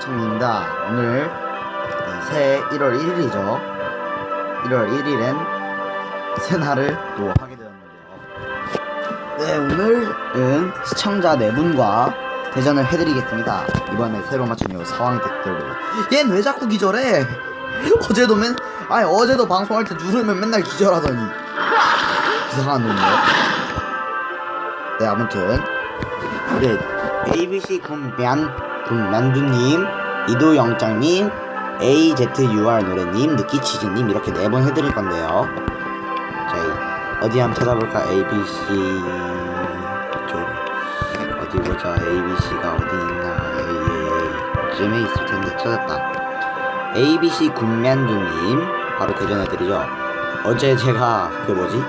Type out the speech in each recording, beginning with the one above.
청입니다. 오늘 네, 새해 1월 1일이죠. 1월 1일엔 새날을 또 하게 되었는데요. 네, 오늘은 시청자 4분과 대전을 해드리겠습니다. 이번에 새로 맞춘 요 상황 댓글로. 얜 왜 자꾸 기절해? 어제도 맨, 아니, 어제도 방송할 때 누르면 맨날 기절하더니. 이상한 놈이요. 네, 아무튼. 우리 ABC 군 만두님, 이도영장님, AZUR 노래님, 느끼치즈님 이렇게 네 번 해드릴 건데요. 저희 어디 한번 찾아볼까? ABC 쪽 어디 보자. ABC가 어디 있나? 쯤에 있을 텐데 찾았다. ABC 군만두님 바로 대전해드리죠. 어제 제가 그 뭐지?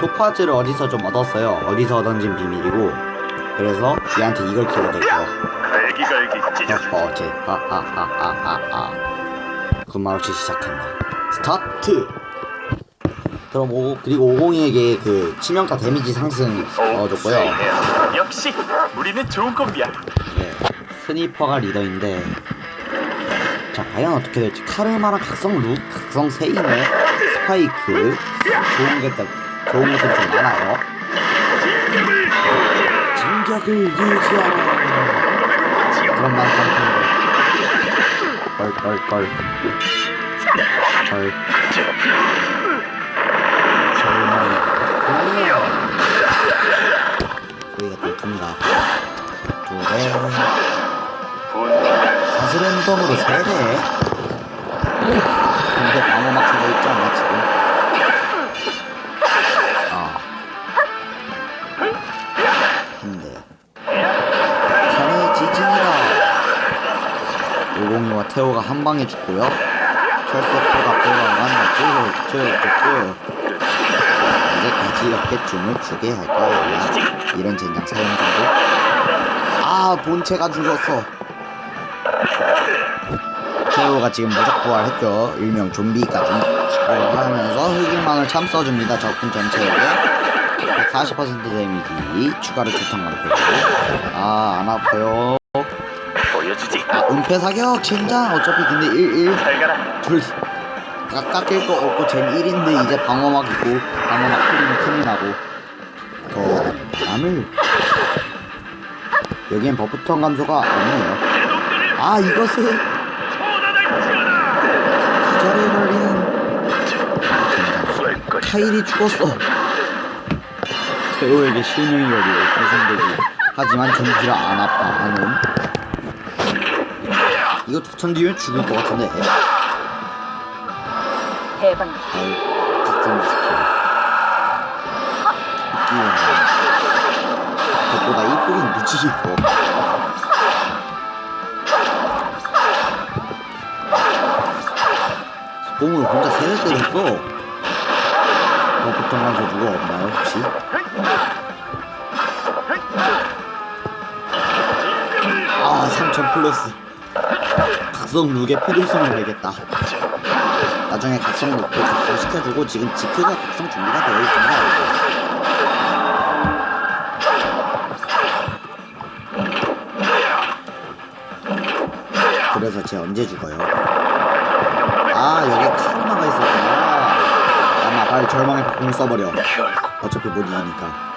토파즈를 어디서 좀 얻었어요. 어디서 얻은진 비밀이고 그래서 얘한테 이걸 키워드릴게요. 갈기갈기 찢어줘 어, 어제 하하하하하하 그말 없이 시작한다. 스타트. 그럼 오 그리고 50이에게 그 치명타 데미지 상승 넣어줬고요. 어, 역시 우리는 좋은 콤비야 네, 스니퍼가 리더인데 자 과연 어떻게 될지 카르마랑 각성 룩, 각성 세인의 스파이크 좋은 게 또- 좋은 것들이 좀 많아요. 진격을 유지하라. 그럼 난 깜짝이야. 껄껄껄. 걸. 절망. 여기가 또 큰가. 두 대. 사슬은 덤으로 세 대. 근데 방어 막히고 있지 않나 지금? 오공이와 태호가 한 방에 죽고요. 철새포가 빼어간다. 쭉쭉쭉쭉. 이제까지 어깨춤을 추게 할 거야. 이런 젠장 사용자도. 아, 본체가 죽었어. 태호가 지금 무적 부활했죠. 일명 좀비까지. 하면서 흑인망을 참 써줍니다. 적군 전체에게. 40% 데미지 추가로 두탕만 보고 아 안 아파요 보여주지 아 은폐 사격 젠장. 어차피 근데 1 1잘 가라. 둘 깎- 깎일 거 없고 젠 1인데 이제 방어막 있고 방어막 풀리면 큰일 나고. 더 바람을. 여기엔 버프턴 감소가 없네요. 아 이것은 걸린 젠장. 타일이 죽었어. 태호에게 실명이 걸리고 발생되기 하지만 전기라 안 아파 하는 이거 두턴 뒤면 죽을 것 같은데 대박. 아유, 각성 스킬. 그것보다 이쁘긴 무지 이뻐. 뽕을 혼자 세대 때렸어. 버프턴 감소 누가 없나요, 혹시? 아, 3000 플러스. 각성 룩의 필요성을 알겠다. 나중에 각성 룩도 각성시켜주고 지금 지크가 각성 준비가 되어 있습니다. 그래서 쟤 언제 죽어요? 아 여기 카르마가 있었구나. 아마 빨리 절망의 폭풍을 써버려. 어차피 못 이기니까.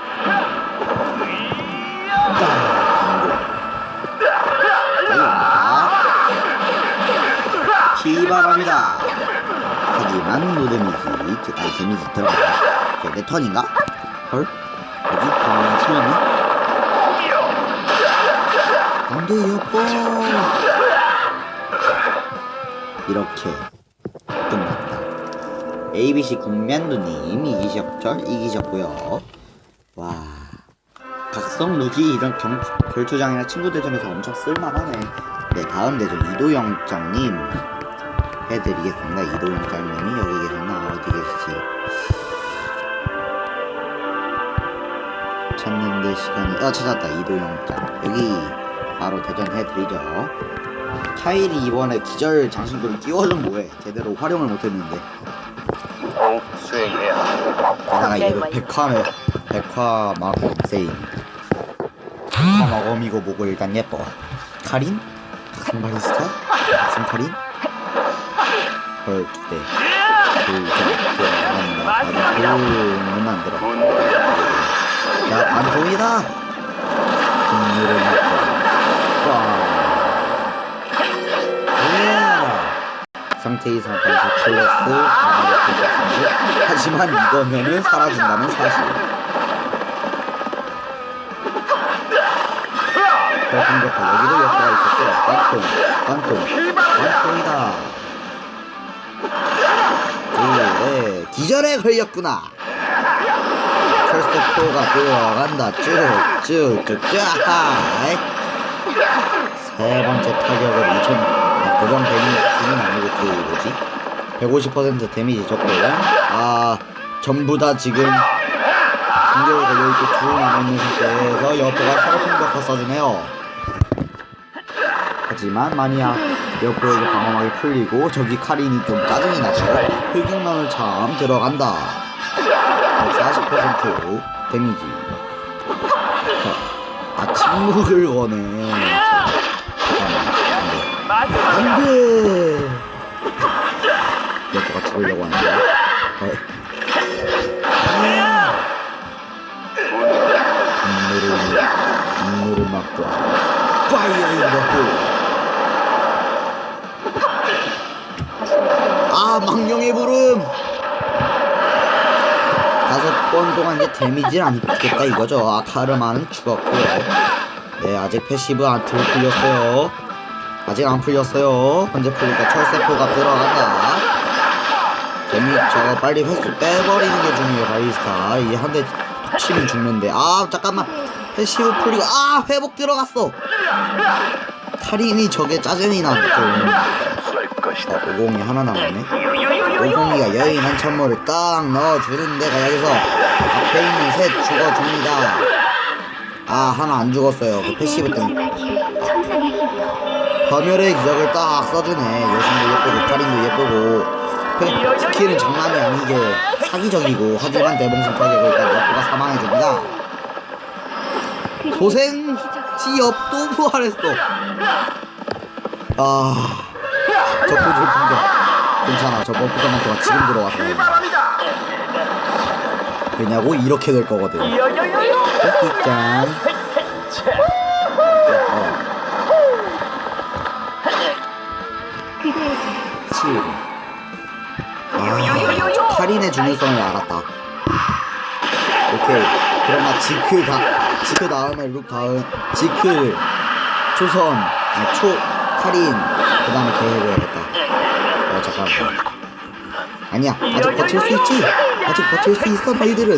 피바랍니다. 하지만 노데미지, 아니 데미지 들어가. 내 턴인가? 헐? 뭐지? 방금 틀렸네? 안돼 여보. 이렇게 끝났다. ABC 국면두님 이기셨죠? 이기셨고요. 와. 각성 룩이 이런 경, 결투장이나 친구 대전에서 엄청 쓸만하네. 네, 다음 대전 이도영장님 해드리겠습니다. 이도영장님이 여기 계셨나? 어디 계시지? 찾는데 시간이, 어, 찾았다. 이도영장. 여기 바로 대전 해드리죠. 카일이 이번에 기절 장신구를 끼워준 뭐해? 제대로 활용을 못했는데. 게다가 네, 이거 완- 백화매 백화 마법 세인 백화 마검이고 뭐고 일단 예뻐 카린 악성 바리스타? 악성 카린? 헐 기대 불자 들어간다 반동을 만들어. 자 반동이다. 분유를 넣고 와 예. 상태 이상 반사 플러스 공격성질 하지만 이거면은 사라진다는 사실. 더 공격하 여기도 역사가 있었고 관통 관통 관통이다 기절에 걸렸구나. 철새포가 들어간다. 쭉쭉쭉쭉 세 번째 타격은 2000 아, 고정 데미지는 아니고 그 뭐지? 150% 데미지 줬고 아 전부 다 지금 공격에 걸려있고 두분이 남아있는 상태에서 여포가 서로 공격을 써주네요. 하지만 마니아 여포에게 방어막이 풀리고 저기 카린이 좀 짜증이 나죠 흑역난을 참 들어간다. 40% 데미지. 아 침묵을 거네. 잠깐만 안돼. 안돼 여포가 죽으려고 하는데. 어. 눈물을 눈물을 막고. 파이어 인더 망령의 부름. 다섯 번 동안 이제 데미지를 안 입겠다 이거죠. 아 카르마는 죽었고요. 네 아직 패시브 안 들- 풀렸어요. 아직 안 풀렸어요. 언제 풀릴까 철새포가 들어간다. 데미 저거 빨리 횟수 빼버리는 게 중요해요 바리스타. 이제 한대 치면 죽는데. 아 잠깐만. 패시브 풀리고 아 회복 들어갔어. 카린이 저게 짜증이 나죠. 어, 오공이 하나 남았네. 오공이가 여인 한 천물을 딱 넣어주는 데가 여기서 앞에 있는 셋 죽어줍니다. 아 하나 안 죽었어요. 그 패시브 때문에 파멸의 기적을 딱 써주네. 여신도 예쁘고 카린도 예쁘고 패- 스킬은 장난이 아니게 사기적이고 하지만 대봉선 타격을 일단 여포가 사망해줍니다. 고생 지엽 또 부활했어. 아, 저 포즈 공격 괜찮아. 저 버프 점프가 지금 들어와서 왜냐고 이렇게 될 거거든. 짠. 어, 그대에게 7. 아, 카린의 중요성을 알았다. 오케이. 그러나 지크 다 지크 다음에 룩 다음 지크 초선 아, 초 카린 그 다음에 걔 해줘야겠다. 어 잠깐만. 아니야 아직 버틸 수 있지. 아직 버틸 수 있어 너희들은.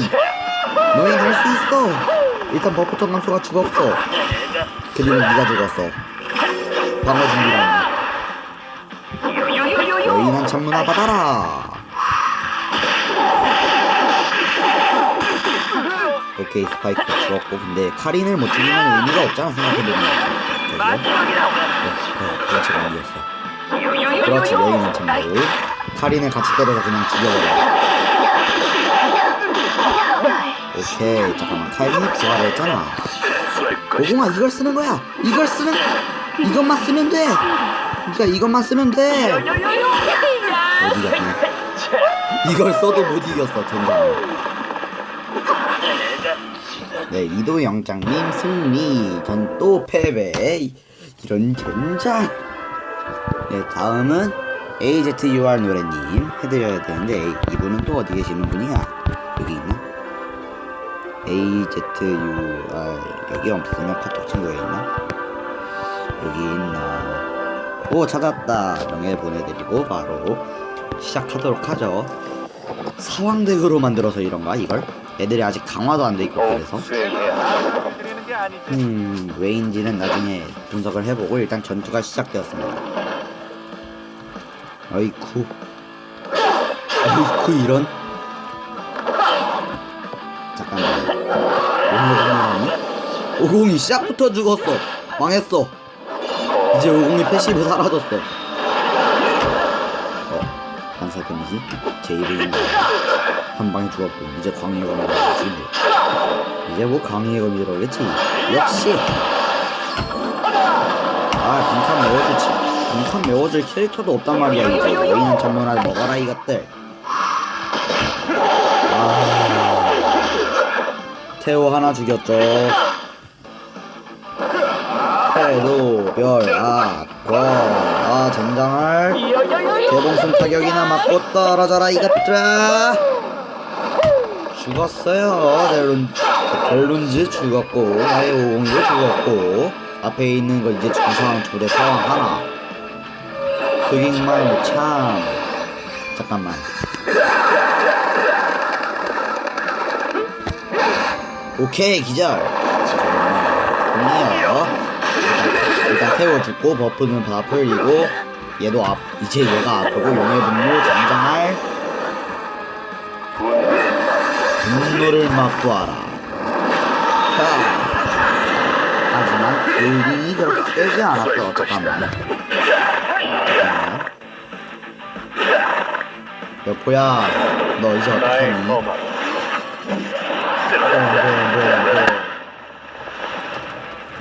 너희는 할수 있어. 일단 버프턴 감소가 죽었어. 그리고 네가 죽었어. 방어 준비라니. 여인한 창문아 받아라. 오케이 스파이크 죽었고 근데 카린을 못 죽이면 의미가 없잖아 생각해보면 저기요? 어, 그렇지 아니었어 그렇지 여인한 창문을 카린을 같이 때려서 그냥 죽여버려 오케이 잠깐만 카린이 부활했잖아. 오공아 이걸 쓰는 거야 이걸 쓰는 이것만 쓰면 돼 그러니까 이것만 쓰면 돼못 이겼네 이걸 써도 못 이겼어 젠장 네 이도 영장님 승리 전 또 패배 이런 젠장. 네 다음은 AZUR 노래님 해드려야 되는데 이분은 또 어디 계시는 분이야? 여기 있나? AZUR 여기 없으면 카톡 친구가 있나? 여기 있나? 오 찾았다. 명예 보내드리고 바로 시작하도록 하죠. 사왕덱으로 만들어서 이런가 이걸? 애들이 아직 강화도 안 돼 있고 꼭 그래서. 수행해야 음 왜인지는 나중에 분석을 해보고 일단 전투가 시작되었습니다. 어이쿠. 어이쿠 이런. 잠깐만. 오공이 오공이 시작부터 죽었어. 망했어. 이제 오공이 패시브 사라졌어. 어 반사 데미지? 제 이름이 한 방에 죽었고 이제 광해가 뭐. 이제 뭐 광해가 들어오겠지 역시. 아 빈칸 넣어주지 엄청 매워질 캐릭터도 없단 말이야 이제. 너희는 전문화를 먹어라 이것들. 아. 태호 하나 죽였죠. 태도 별아 과아 젠장할 개봉순 타격이나 맞고 떨어져라 이것들아. 죽었어요 델룬 델룬즈 죽었고 오공도 죽었고 앞에 있는 거 이제 주상 둘에 상황 하나. 흑익말 참. 잠깐만. 오케이 기절. 좋네요. 일단, 일단 태워 죽고 버프는 다 풀리고 얘도 앞 이제 얘가 아프고 용의 분노 장장할 분노를 막고하라 자 의린이 그렇게 세지 않았어 잠깐만 자. 여포야 너 이제 어떡하니?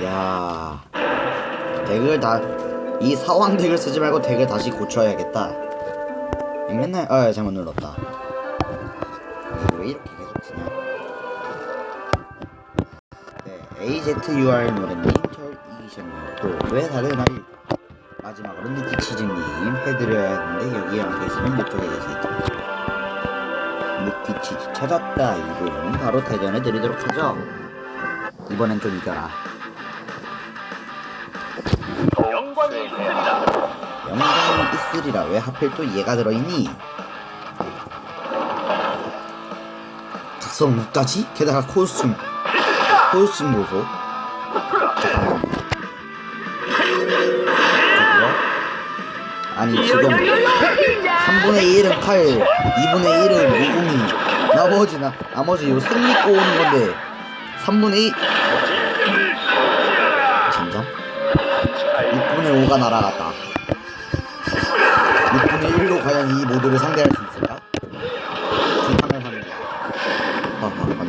야 덱을 다이 사왕 덱을 쓰지 말고 덱을 다시 고쳐야겠다. 맨날 아 잘못 눌렀다. 왜 이렇게 계속 치냐? 네 AZUR 노래님 절 이기셨네요. 또왜 다들 날 마지막으로 느끼치즈님 해드려야 하는데 여기에 안 계시면 이쪽에 계시죠. 느끼치즈 찾았다. 이분 바로 대전해 드리도록 하죠. 이번엔 좀 이겨라. 영광이 있습니다. 영광이 있으리라. 왜 하필 또 얘가 들어있니? 각성 무까지? 게다가 코스튬. 코스튬 보소 아니 지금 3분의 1은 칼 2분의 1은 무궁이. 나머지 나 나머지 요생 믿고 오는 건데 3분의 2 진짜? 6분의 5가 날아갔다. 6분의 1로 과연 이 모드를 상대할 수 있을까? 불타면 하는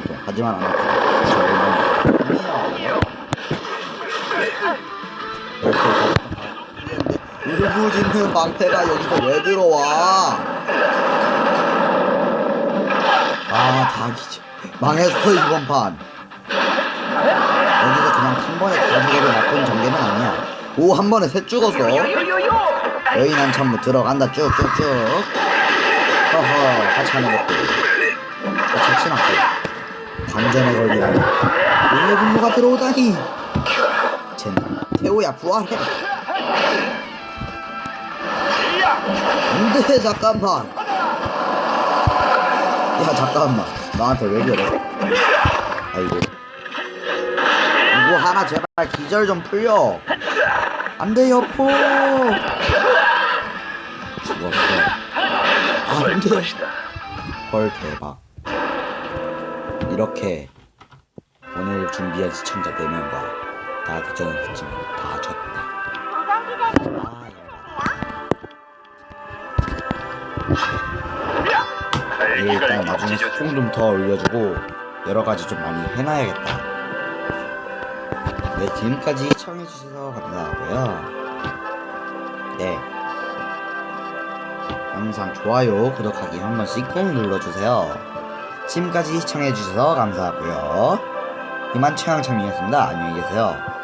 거야 하지만 안 이렇게 울부짖는 방패가 여기서 왜 들어와? 아다 기죠 망했어 이번 판. 여기서 그냥 한 번에 다 죽여도 나쁜 전개는 아니야. 오 한 번에 셋 죽었어 여인 한 참무 들어간다. 쭉쭉쭉. 허허 하찮은 것들 하찮지 않고. 관전에 걸리는 용의 분노가 들어오다니. 젠 태호야 부활해 안돼 잠깐만. 야 잠깐만. 나한테 왜 그래? 아이고. 이거 하나 제발 기절 좀 풀려. 안돼 여포 죽었어. 쏠 안돼 것이다. 헐 대박. 이렇게 오늘 준비한 시청자 4명과 다 대전을 했지만 다 졌다. 아 열받아 얘 일단 나중에 소품 좀더 올려주고 여러 가지 좀 많이 해놔야겠다. 네 지금까지 시청해주셔서 감사하고요. 네. 영상 좋아요 구독하기 한 번씩 꼭 눌러주세요. 지금까지 시청해주셔서 감사하고요. 이만 최양창이었습니다. 안녕히 계세요